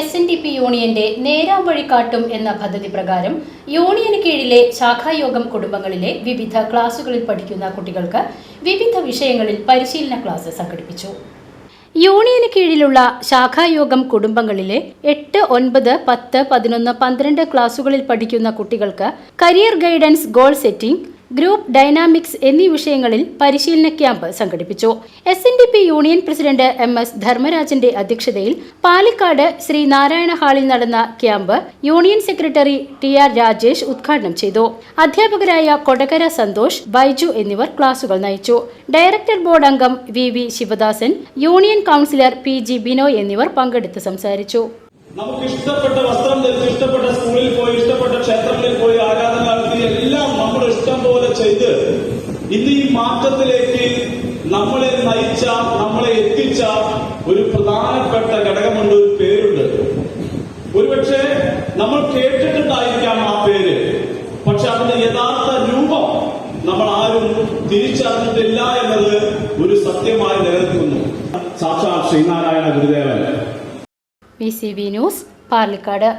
S N D P യൂണിയന്റെ നേരാം വഴി കാട്ടും എന്ന പദ്ധതി പ്രകാരം യൂണിയന് കീഴിലെ ശാഖായോഗം കുടുംബങ്ങളിലെ വിവിധ ക്ലാസുകളിൽ പഠിക്കുന്ന കുട്ടികൾക്ക് വിവിധ വിഷയങ്ങളിൽ പരിശീലന ക്ലാസ് സംഘടിപ്പിച്ചു. യൂണിയന് കീഴിലുള്ള ശാഖായോഗം കുടുംബങ്ങളിലെ എട്ട് ഒൻപത് പത്ത് പതിനൊന്ന് പന്ത്രണ്ട് ക്ലാസുകളിൽ പഠിക്കുന്ന കുട്ടികൾക്ക് career guidance goal setting group dynamics എന്നീ വിഷയങ്ങളിൽ പരിശീലന ക്യാമ്പ് സംഘടിപ്പിച്ചു. S N D P union president M S ധർമ്മരാജന്റെ അധ്യക്ഷതയിൽ പാലക്കാട് ശ്രീ നാരായണ ഹാളിൽ നടന്ന camp union secretary T R Rajesh ഉദ്ഘാടനം ചെയ്തു. അധ്യാപകരായ കൊടകര സന്തോഷ് ബൈജു എന്നിവർ ക്ലാസുകൾ നയിച്ചു. ഡയറക്ടർ ബോർഡ് അംഗം V V Sivadasan union councillor P G Binoy എന്നിവർ പങ്കെടുത്ത് സംസാരിച്ചു. നമുക്ക് ഇഷ്ടപ്പെട്ട വസ്ത്രം ചെയ്ത് ഇന്ന് ഈ മാറ്റത്തിലേക്ക് നമ്മളെ നയിച്ച നമ്മളെ എത്തിച്ച ഒരു പ്രധാനപ്പെട്ട ഘടകമുണ്ട് ഒരു പേരുണ്ട്. ഒരുപക്ഷെ നമ്മൾ കേട്ടിട്ടുണ്ടായിരിക്കാം ആ പേര്. പക്ഷെ അതിന്റെ യഥാർത്ഥ രൂപം നമ്മൾ ആരും തിരിച്ചറിഞ്ഞിട്ടില്ല എന്നത് ഒരു സത്യമായി നിലനിൽക്കുന്നു. സാക്ഷാൽ Sreenarayana Gurudevan. P C B news Palakkad.